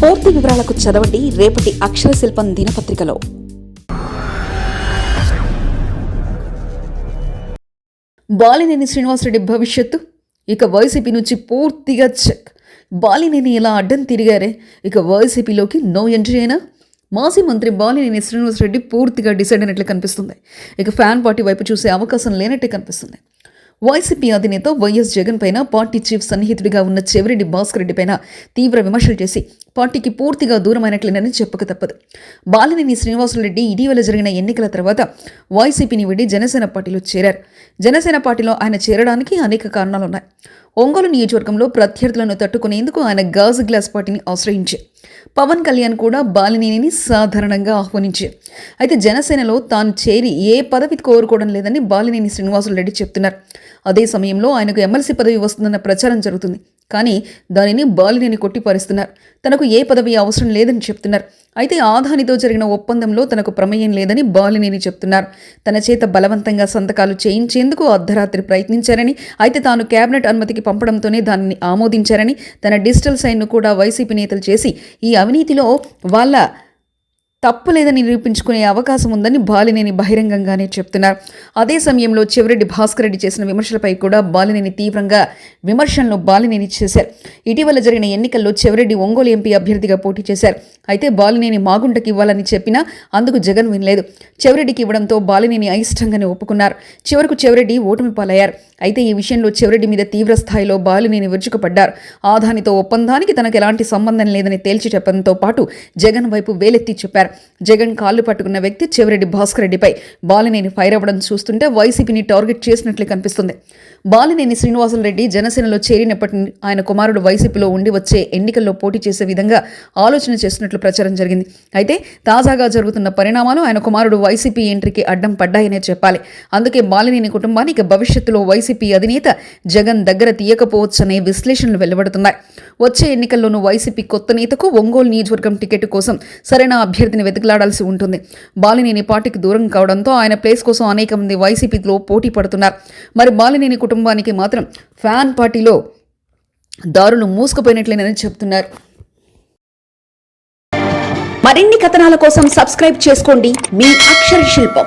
పూర్తి వివరాలకు చదవండి రేపటి అక్షర శిల్పం దినపత్రికలో. బాలినేని శ్రీనివాసరెడ్డి భవిష్యత్తు. ఇక వైసీపీ నుంచి పూర్తిగా చెక్. బాలినేని ఇలా అడ్డం తిరిగారే? ఇక వైసీపీలోకి నో ఎంట్రీ అయినా? మాజీ మంత్రి బాలినేని శ్రీనివాసరెడ్డి పూర్తిగా డిసైడ్ అయినట్లు కనిపిస్తుంది. ఇక ఫ్యాన్ పార్టీ వైపు చూసే అవకాశం లేనట్టే కనిపిస్తుంది. వైసీపీ అధినేత వైఎస్ జగన్ పైన పార్టీ చీఫ్ సన్నిహితుడిగా ఉన్న చెవిరెడ్డి భాస్కర్ రెడ్డి పైన తీవ్ర విమర్శలు చేసి పార్టీకి పూర్తిగా దూరమైనట్లేనని చెప్పక తప్పదు. బాలినేని శ్రీనివాసులరెడ్డి ఇటీవల జరిగిన ఎన్నికల తర్వాత వైసీపీని విడి జనసేన పార్టీలో చేరారు. జనసేన పార్టీలో ఆయన చేరడానికి అనేక కారణాలున్నాయి. ఒంగోలు నియోజకవర్గంలో ప్రత్యర్థులను తట్టుకునేందుకు ఆయన గాజు గ్లాస్ పార్టీని ఆశ్రయించారు పవన్ కళ్యాణ్ కూడా బాలినేనిని సాధారణంగా ఆహ్వానించారు అయితే జనసేనలో తాను చేరి ఏ పదవి కోరుకోవడం లేదని బాలినేని శ్రీనివాసులు రెడ్డి చెప్తున్నారు. అదే సమయంలో ఆయనకు ఎమ్మెల్సీ పదవి వస్తుందన్న ప్రచారం జరుగుతుంది. కానీ దానిని బాలినేని కొట్టిపారేస్తున్నారు. తనకు ఏ పదవి అవసరం లేదని చెప్తున్నారు. అయితే ఆదానితో జరిగిన ఒప్పందంలో తనకు ప్రమేయం లేదని బాలినేని చెప్తున్నారు. తన చేత బలవంతంగా సంతకాలు చేయించేందుకు అర్ధరాత్రి ప్రయత్నించారని అయితే తాను కేబినెట్ అనుమతికి పంపడంతోనే దానిని ఆమోదించారని తన డిజిటల్ సైన్ను కూడా వైసీపీ నేతలు చేసి ఈ అవినీతిలో వాళ్ళ తప్పు లేదని నిరూపించుకునే అవకాశం ఉందని బాలినేని బహిరంగంగానే చెప్తున్నారు. అదే సమయంలో చెవిరెడ్డి భాస్కర్ రెడ్డి చేసిన విమర్శలపై కూడా బాలినేని తీవ్రంగా విమర్శలను బాలినేని చేశారు. ఇటీవల జరిగిన ఎన్నికల్లో చెవిరెడ్డి ఒంగోలు ఎంపీ అభ్యర్థిగా పోటీ చేశారు. అయితే బాలినేని మాగుంటకి ఇవ్వాలని చెప్పినా అందుకు జగన్ వినలేదు. చెవిరెడ్డికి ఇవ్వడంతో బాలినేని అయిష్టంగానే ఒప్పుకున్నారు. చివరకు చెవిరెడ్డి ఓటమి పాలయ్యారు. అయితే ఈ విషయంలో చెవిరెడ్డి మీద తీవ్ర స్థాయిలో బాలినేని విరుచుకుపడ్డారు ఆదానితో ఒప్పందానికి తనకు ఎలాంటి సంబంధం లేదని తేల్చి చెప్పడంతో పాటు జగన్ వైపు వేలెత్తి చెప్పారు. జగన్ కాళ్ళు పట్టుకున్న వ్యక్తి చెవిరెడ్డి భాస్కర్ రెడ్డిపై బాలినేని ఫైర్ అవ్వడం చూస్తుంటే వైసీపీని టార్గెట్ చేసినట్లు కనిపిస్తుంది. బాలినేని శ్రీనివాసులరెడ్డి జనసేనలో చేరినప్పటి ఆయన కుమారుడు వైసీపీలో ఉండి వచ్చే ఎన్నికల్లో పోటీ చేసే విధంగా ఆలోచన చేస్తున్నట్లు ప్రచారం జరిగింది. అయితే తాజాగా జరుగుతున్న పరిణామాలు ఆయన కుమారుడు వైసీపీ ఎంట్రీకి అడ్డం పడ్డాయనే చెప్పాలి. అందుకే బాలినేని కుటుంబానికి భవిష్యత్తులో వైసీపీ అధినేత జగన్ దగ్గర తీయకపోవచ్చనే విశ్లేషణలు వెలువడుతున్నాయి. వచ్చే ఎన్నికల్లోనూ వైసీపీ కొత్త నేతకు ఒంగోలు నియోజకవర్గం టికెట్ కోసం సరైన అభ్యర్థిని వెతకలాడాల్సి ఉంటుంది. బాలినేని పార్టీకి దూరం కావడంతో ఆయన ప్లేస్ కోసం అనేక మంది వైసీపీలో పోటీ పడుతున్నారు. మరి బాలినేని కుటుంబానికి మాత్రం ఫ్యాన్ పార్టీలో దారులు మూసుకుపోయినట్లేనని చెప్తున్నారు. మరిన్ని కథనాల కోసం సబ్స్క్రైబ్ చేసుకోండి మీ అక్షర శిల్పం.